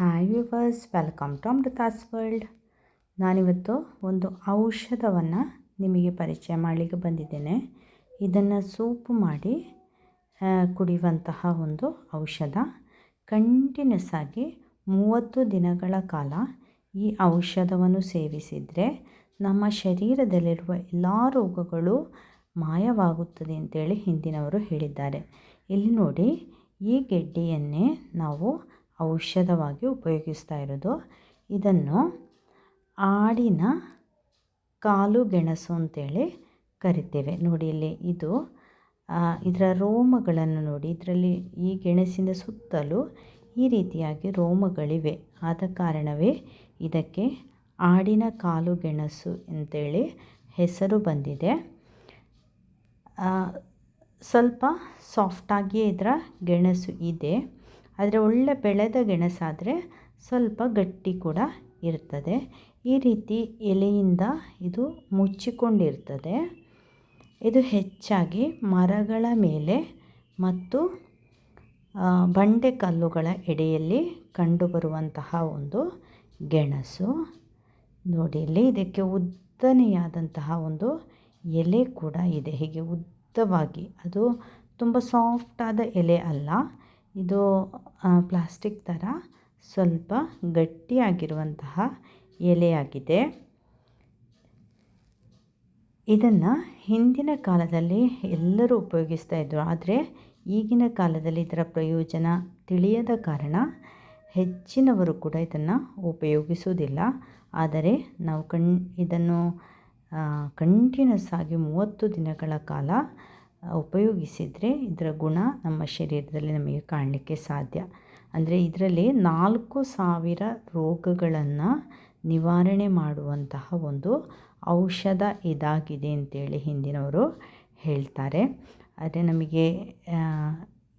Hi viewers welcome to Amrutha's world ನಾನಿವತ್ತು ಒಂದು ಔಷಧವನ್ನು ನಿಮಗೆ ಪರಿಚಯ ಮಾಡಲಿಕ್ಕೆ ಬಂದಿದ್ದೇನೆ. ಇದನ್ನು ಸೂಪ್ ಮಾಡಿ ಕುಡಿಯುವಂತಹ ಒಂದು ಔಷಧ. ಕಂಟಿನ್ಯೂಸ್ ಆಗಿ ಮೂವತ್ತು ದಿನಗಳ ಕಾಲ ಈ ಔಷಧವನ್ನು ಸೇವಿಸಿದರೆ ನಮ್ಮ ಶರೀರದಲ್ಲಿರುವ ಎಲ್ಲ ರೋಗಗಳು ಮಾಯವಾಗುತ್ತದೆ ಅಂತೇಳಿ ಹಿಂದಿನವರು ಹೇಳಿದ್ದಾರೆ. ಇಲ್ಲಿ ನೋಡಿ, ಈ ಗೆಡ್ಡೆಯನ್ನೇ ನಾವು ಔಷಧವಾಗಿ ಉಪಯೋಗಿಸ್ತಾ ಇರೋದು. ಇದನ್ನು ಆಡಿನ ಕಾಲು ಗೆಣಸು ಅಂತೇಳಿ ಕರಿತೇವೆ. ನೋಡಿ ಇಲ್ಲಿ ಇದು ಇದರ ರೋಮಗಳನ್ನು ನೋಡಿ. ಇದರಲ್ಲಿ ಈ ಗೆಣಸಿನ ಸುತ್ತಲೂ ಈ ರೀತಿಯಾಗಿ ರೋಮಗಳಿವೆ. ಆದ ಕಾರಣವೇ ಇದಕ್ಕೆ ಆಡಿನ ಕಾಲು ಗೆಣಸು ಅಂತೇಳಿ ಹೆಸರು ಬಂದಿದೆ. ಸ್ವಲ್ಪ ಸಾಫ್ಟಾಗಿಯೇ ಇದರ ಗೆಣಸು ಇದೆ. ಆದರೆ ಒಳ್ಳೆ ಬೆಳೆದ ಗೆಣಸಾದರೆ ಸ್ವಲ್ಪ ಗಟ್ಟಿ ಕೂಡ ಇರ್ತದೆ. ಈ ರೀತಿ ಎಲೆಯಿಂದ ಇದು ಮುಚ್ಚಿಕೊಂಡಿರ್ತದೆ. ಇದು ಹೆಚ್ಚಾಗಿ ಮರಗಳ ಮೇಲೆ ಮತ್ತು ಬಂಡೆ ಕಲ್ಲುಗಳ ಎಡೆಯಲ್ಲಿ ಕಂಡುಬರುವಂತಹ ಒಂದು ಗೆಣಸು. ನೋಡಿ, ಇಲ್ಲಿ ಇದಕ್ಕೆ ಉದ್ದನೆಯಾದಂತಹ ಒಂದು ಎಲೆ ಕೂಡ ಇದೆ. ಹೀಗೆ ಉದ್ದವಾಗಿ, ಅದು ತುಂಬ ಸಾಫ್ಟಾದ ಎಲೆ ಅಲ್ಲ. ಇದು ಪ್ಲಾಸ್ಟಿಕ್ ಥರ ಸ್ವಲ್ಪ ಗಟ್ಟಿಯಾಗಿರುವಂತಹ ಎಲೆಯಾಗಿದೆ. ಇದನ್ನು ಹಿಂದಿನ ಕಾಲದಲ್ಲಿ ಎಲ್ಲರೂ ಉಪಯೋಗಿಸ್ತಾ ಇದ್ದರು ಆದರೆ ಈಗಿನ ಕಾಲದಲ್ಲಿ ಇದರ ಪ್ರಯೋಜನ ತಿಳಿಯದ ಕಾರಣ ಹೆಚ್ಚಿನವರು ಕೂಡ ಇದನ್ನು ಉಪಯೋಗಿಸುವುದಿಲ್ಲ. ಆದರೆ ನಾವು ಕಣ್, ಇದನ್ನು ಕಂಟಿನ್ಯೂಸ್ ಆಗಿ ಮೂವತ್ತು ದಿನಗಳ ಕಾಲ ಉಪಯೋಗಿಸಿದರೆ ಇದರ ಗುಣ ನಮ್ಮ ಶರೀರದಲ್ಲಿ ನಮಗೆ ಕಾಣಲಿಕ್ಕೆ ಸಾಧ್ಯ. ಅಂದರೆ ಇದರಲ್ಲಿ ನಾಲ್ಕು ಸಾವಿರ ರೋಗಗಳನ್ನು ನಿವಾರಣೆ ಮಾಡುವಂತಹ ಒಂದು ಔಷಧ ಇದಾಗಿದೆ ಅಂತೇಳಿ ಹಿಂದಿನವರು ಹೇಳ್ತಾರೆ. ಆದರೆ ನಮಗೆ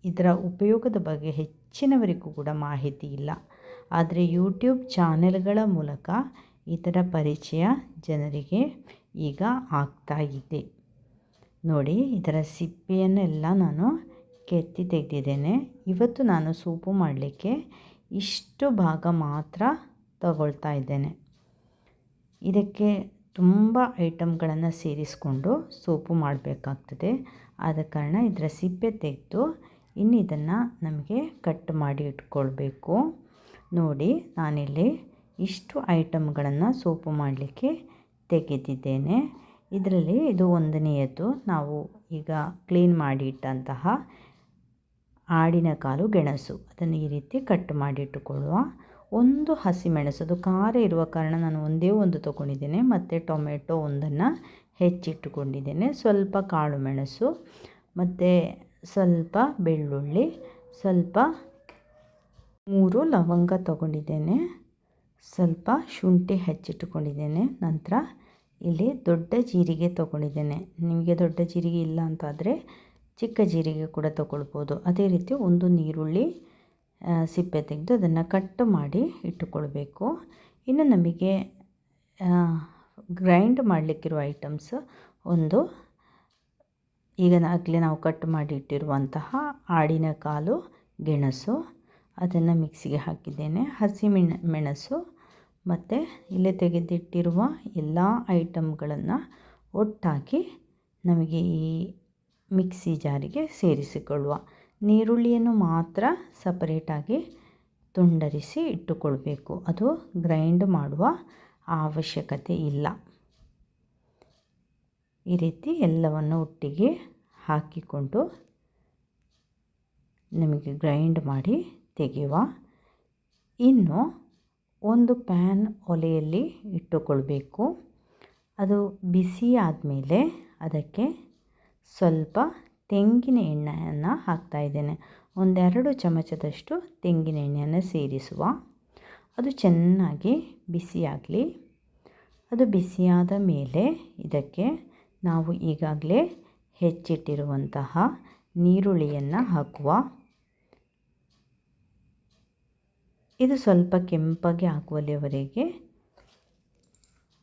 ಇದರ ಉಪಯೋಗದ ಬಗ್ಗೆ ಹೆಚ್ಚಿನವರಿಗೂ ಕೂಡ ಮಾಹಿತಿ ಇಲ್ಲ. ಆದರೆ ಯೂಟ್ಯೂಬ್ ಚಾನೆಲ್ಗಳ ಮೂಲಕ ಇದರ ಪರಿಚಯ ಜನರಿಗೆ ಈಗ ಆಗ್ತಾ ಇದೆ. ನೋಡಿ ಇದರ ಸಿಪ್ಪೆಯನ್ನೆಲ್ಲ ನಾನು ಕೆತ್ತಿ ತೆಗೆದಿದ್ದೇನೆ. ಇವತ್ತು ನಾನು ಸೂಪು ಮಾಡಲಿಕ್ಕೆ ಇಷ್ಟು ಭಾಗ ಮಾತ್ರ ತಗೊಳ್ತಾ ಇದ್ದೇನೆ. ಇದಕ್ಕೆ ತುಂಬ ಐಟಮ್ಗಳನ್ನು ಸೇರಿಸಿಕೊಂಡು ಸೂಪು ಮಾಡಬೇಕಾಗ್ತದೆ. ಆದ ಕಾರಣ ಇದರ ಸಿಪ್ಪೆ ತೆಗೆದು ಇನ್ನು ಇದನ್ನು ನಮಗೆ ಕಟ್ ಮಾಡಿ ಇಟ್ಕೊಳ್ಬೇಕು. ನೋಡಿ, ನಾನಿಲ್ಲಿ ಇಷ್ಟು ಐಟಮ್ಗಳನ್ನು ಸೂಪು ಮಾಡಲಿಕ್ಕೆ ತೆಗೆದಿದ್ದೇನೆ. ಇದರಲ್ಲಿ ಇದು ಒಂದನೆಯದು ನಾವು ಈಗ ಕ್ಲೀನ್ ಮಾಡಿ ಇಟ್ಟಂತಹ ಆಡಿನ ಕಾಲು ಗೆಣಸು. ಅದನ್ನು ಈ ರೀತಿ ಕಟ್ ಮಾಡಿ ಇಟ್ಟುಕೊಳ್ಳುವ ಒಂದು ಹಸಿಮೆಣಸು ಅದು ಖಾರ ಇರುವ ಕಾರಣ ನಾನು ಒಂದೇ ಒಂದು ತೊಗೊಂಡಿದ್ದೇನೆ. ಮತ್ತು ಟೊಮೆಟೊ ಒಂದನ್ನು ಹೆಚ್ಚಿಟ್ಟುಕೊಂಡಿದ್ದೇನೆ. ಸ್ವಲ್ಪ ಕಾಳು ಮೆಣಸು, ಮತ್ತು ಸ್ವಲ್ಪ ಬೆಳ್ಳುಳ್ಳಿ, ಸ್ವಲ್ಪ ಮೂರು ಲವಂಗ ತಗೊಂಡಿದ್ದೇನೆ. ಸ್ವಲ್ಪ ಶುಂಠಿ ಹೆಚ್ಚಿಟ್ಟುಕೊಂಡಿದ್ದೇನೆ. ನಂತರ ಇಲ್ಲಿ ದೊಡ್ಡ ಜೀರಿಗೆ ತೊಗೊಂಡಿದ್ದೇನೆ. ನಿಮಗೆ ದೊಡ್ಡ ಜೀರಿಗೆ ಇಲ್ಲ ಅಂತಾದರೆ ಚಿಕ್ಕ ಜೀರಿಗೆ ಕೂಡ ತೊಗೊಳ್ಬೋದು. ಅದೇ ರೀತಿ ಒಂದು ನೀರುಳ್ಳಿ ಸಿಪ್ಪೆ ತೆಗೆದು ಅದನ್ನು ಕಟ್ ಮಾಡಿ ಇಟ್ಟುಕೊಳ್ಬೇಕು. ಇನ್ನು ನಮಗೆ ಗ್ರೈಂಡ್ ಮಾಡಲಿಕ್ಕಿರುವ ಐಟಮ್ಸ್ ಒಂದು, ಈಗ ಆಗಲೇ ನಾವು ಕಟ್ ಮಾಡಿ ಇಟ್ಟಿರುವಂತಹ ಆಡಿನ ಕಾಲು ಗೆಣಸು, ಅದನ್ನು ಮಿಕ್ಸಿಗೆ ಹಾಕಿದ್ದೇನೆ. ಹಸಿ ಮೆಣ ಮೆಣಸು ಮತ್ತು ಇಲ್ಲೇ ತೆಗೆದಿಟ್ಟಿರುವ ಎಲ್ಲ ಐಟಮ್ಗಳನ್ನು ಒಟ್ಟಾಗಿ ನಮಗೆ ಈ ಮಿಕ್ಸಿ ಜಾರಿಗೆ ಸೇರಿಸಿಕೊಳ್ಳುವ. ನೀರುಳ್ಳಿಯನ್ನು ಮಾತ್ರ ಸಪರೇಟಾಗಿ ತುಂಡರಿಸಿ ಇಟ್ಟುಕೊಳ್ಬೇಕು. ಅದು ಗ್ರೈಂಡ್ ಮಾಡುವ ಅವಶ್ಯಕತೆ ಇಲ್ಲ. ಈ ರೀತಿ ಎಲ್ಲವನ್ನು ಒಟ್ಟಿಗೆ ಹಾಕಿಕೊಂಡು ನಮಗೆ ಗ್ರೈಂಡ್ ಮಾಡಿ ತೆಗೆಯುವ. ಇನ್ನು ಒಂದು ಪ್ಯಾನ್ ಒಲೆಯಲ್ಲಿ ಇಟ್ಟುಕೊಳ್ಬೇಕು. ಅದು ಬಿಸಿ ಆದಮೇಲೆ ಅದಕ್ಕೆ ಸ್ವಲ್ಪ ತೆಂಗಿನ ಎಣ್ಣೆಯನ್ನು ಹಾಕ್ತಾ ಇದ್ದೇನೆ. ಒಂದೆರಡು ಚಮಚದಷ್ಟು ತೆಂಗಿನ ಎಣ್ಣೆಯನ್ನು ಸೇರಿಸುವ. ಅದು ಚೆನ್ನಾಗಿ ಬಿಸಿಯಾಗಲಿ ಅದು ಬಿಸಿಯಾದ ಮೇಲೆ ಇದಕ್ಕೆ ನಾವು ಈಗಾಗಲೇ ಹೆಚ್ಚಿಟ್ಟಿರುವಂತಹ ನೀರುಳ್ಳಿಯನ್ನು ಹಾಕುವ. ಇದು ಸ್ವಲ್ಪ ಕೆಂಪಗೆ ಆಗುವಲ್ಲಿವರೆಗೆ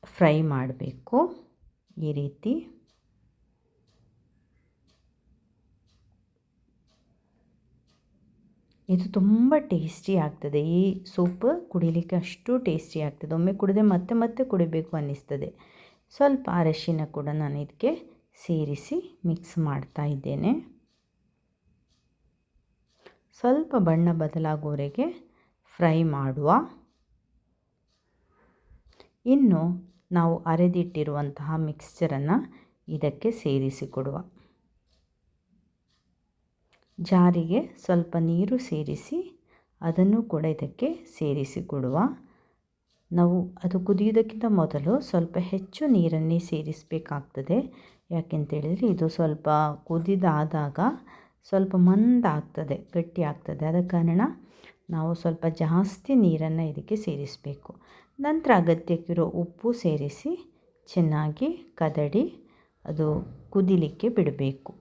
ಫ್ರೈ ಮಾಡಬೇಕು ಈ ರೀತಿ. ಇದು ತುಂಬ ಟೇಸ್ಟಿ ಆಗ್ತದೆ. ಈ ಸೂಪ್ ಕುಡಿಲಿಕ್ಕೆ ಅಷ್ಟು ಟೇಸ್ಟಿ ಆಗ್ತದೆ. ಒಮ್ಮೆ ಕುಡಿದ್ರೆ ಮತ್ತೆ ಮತ್ತೆ ಕುಡಿಬೇಕು ಅನ್ನಿಸ್ತದೆ. ಸ್ವಲ್ಪ ಅರಶಿನ ಕೂಡ ನಾನು ಇದಕ್ಕೆ ಸೇರಿಸಿ ಮಿಕ್ಸ್ ಮಾಡ್ತಾ ಇದ್ದೇನೆ. ಸ್ವಲ್ಪ ಬಣ್ಣ ಬದಲಾಗುವವರೆಗೆ ಫ್ರೈ ಮಾಡುವ. ಇನ್ನು ನಾವು ಅರೆದಿಟ್ಟಿರುವಂತಹ ಮಿಕ್ಸ್ಚರನ್ನು ಇದಕ್ಕೆ ಸೇರಿಸಿಕೊಡುವ. ಜಾರಿಗೆ ಸ್ವಲ್ಪ ನೀರು ಸೇರಿಸಿ ಅದನ್ನು ಕೂಡ ಇದಕ್ಕೆ ಸೇರಿಸಿಕೊಡುವ. ನಾವು ಅದು ಕುದಿಯೋದಕ್ಕಿಂತ ಮೊದಲು ಸ್ವಲ್ಪ ಹೆಚ್ಚು ನೀರನ್ನೇ ಸೇರಿಸಬೇಕಾಗ್ತದೆ. ಯಾಕೆಂತೇಳಿದರೆ ಇದು ಸ್ವಲ್ಪ ಕುದಿದಾದಾಗ ಸ್ವಲ್ಪ ಮಂದಾಗ್ತದೆ ಗಟ್ಟಿ ಆಗ್ತದೆ ಆದ ಕಾರಣ ನಾವು ಸ್ವಲ್ಪ ಜಾಸ್ತಿ ನೀರನ್ನು ಇದಕ್ಕೆ ಸೇರಿಸಬೇಕು. ನಂತರ ಅಗತ್ಯಕ್ಕಿರೋ ಉಪ್ಪು ಸೇರಿಸಿ ಚೆನ್ನಾಗಿ ಕದಡಿ, ಅದು ಕುದಿಲಿಕ್ಕೆ ಬಿಡಬೇಕು.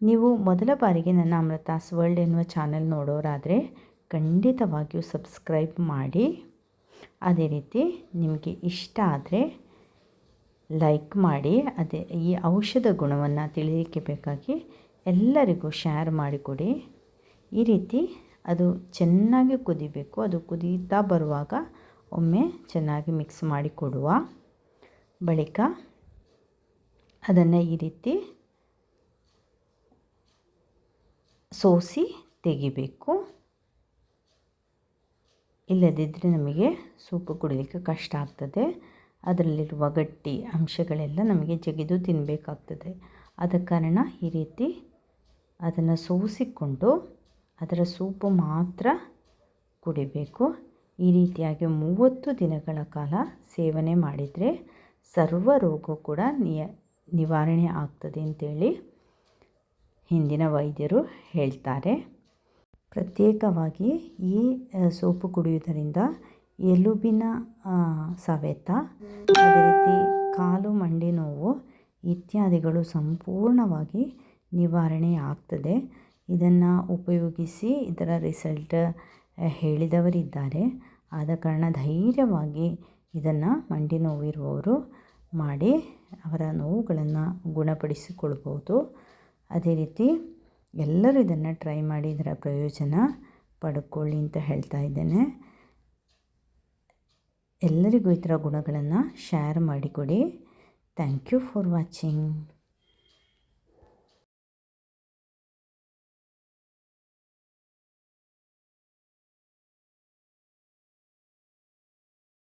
ನೀವು ಮೊದಲ ಬಾರಿಗೆ ನನ್ನ ಅಮೃತಾಸ್ ವರ್ಲ್ಡ್ ಎನ್ನುವ ಚಾನೆಲ್ ನೋಡೋರಾದರೆ ಖಂಡಿತವಾಗಿಯೂ ಸಬ್ಸ್ಕ್ರೈಬ್ ಮಾಡಿ. ಅದೇ ರೀತಿ ನಿಮಗೆ ಇಷ್ಟ ಆದರೆ ಲೈಕ್ ಮಾಡಿ, ಅದೇ ಈ ಔಷಧ ಗುಣವನ್ನು ತಿಳಿಯಲಿಕ್ಕೆ ಬೇಕಾಗಿ ಎಲ್ಲರಿಗೂ ಶೇರ್ ಮಾಡಿಕೊಡಿ. ಈ ರೀತಿ ಅದು ಚೆನ್ನಾಗಿ ಕುದಿಬೇಕು. ಅದು ಕುದೀತಾ ಬರುವಾಗ ಒಮ್ಮೆ ಚೆನ್ನಾಗಿ ಮಿಕ್ಸ್ ಮಾಡಿ ಕೊಡುವ ಬಳಿಕ ಅದನ್ನು ಈ ರೀತಿ ಸೋಸಿ ತೆಗಿಬೇಕು. ಇಲ್ಲದಿದ್ದರೆ ನಮಗೆ ಸೂಪ್ ಕುಡಿಲಿಕ್ಕೆ ಕಷ್ಟ ಆಗ್ತದೆ. ಅದರಲ್ಲಿರುವ ಗಟ್ಟಿ ಅಂಶಗಳೆಲ್ಲ ನಮಗೆ ಜಗಿದು ತಿನ್ನಬೇಕಾಗ್ತದೆ ಆದ ಕಾರಣ ಈ ರೀತಿ ಅದನ್ನು ಸೋಸಿಕೊಂಡು ಅದರ ಸೂಪು ಮಾತ್ರ ಕುಡಿಬೇಕು. ಈ ರೀತಿಯಾಗಿ ಮೂವತ್ತು ದಿನಗಳ ಕಾಲ ಸೇವನೆ ಮಾಡಿದರೆ ಸರ್ವ ರೋಗ ಕೂಡ ನಿಯ, ನಿವಾರಣೆ ಆಗ್ತದೆ ಅಂತೇಳಿ ಹಿಂದಿನ ವೈದ್ಯರು ಹೇಳ್ತಾರೆ. ಪ್ರತ್ಯೇಕವಾಗಿ ಈ ಸೋಪು ಕುಡಿಯುವುದರಿಂದ ಎಲುಬಿನ ಸವೆತ, ಅದೇ ರೀತಿ ಕಾಲು, ಮಂಡಿ ನೋವು ಇತ್ಯಾದಿಗಳು ಸಂಪೂರ್ಣವಾಗಿ ನಿವಾರಣೆ ಆಗ್ತದೆ. ಇದನ್ನು ಉಪಯೋಗಿಸಿ ಇದರ ರಿಸಲ್ಟ್ ಹೇಳಿದವರಿದ್ದಾರೆ. ಆದ ಕಾರಣ ಧೈರ್ಯವಾಗಿ ಇದನ್ನು ಮಂಡಿ ನೋವಿರುವವರು ಮಾಡಿ ಅವರ ನೋವುಗಳನ್ನು ಗುಣಪಡಿಸಿಕೊಳ್ಬೋದು ಅದೇ ರೀತಿ ಎಲ್ಲರೂ ಇದನ್ನು ಟ್ರೈ ಮಾಡಿ ಇದರ ಪ್ರಯೋಜನ ಪಡ್ಕೊಳ್ಳಿ ಅಂತ ಹೇಳ್ತಾ ಇದ್ದೇನೆ. ಎಲ್ಲರಿಗೂ ಇದರ ಗುಣಗಳನ್ನು ಶೇರ್ ಮಾಡಿಕೊಡಿ. Thank you for watching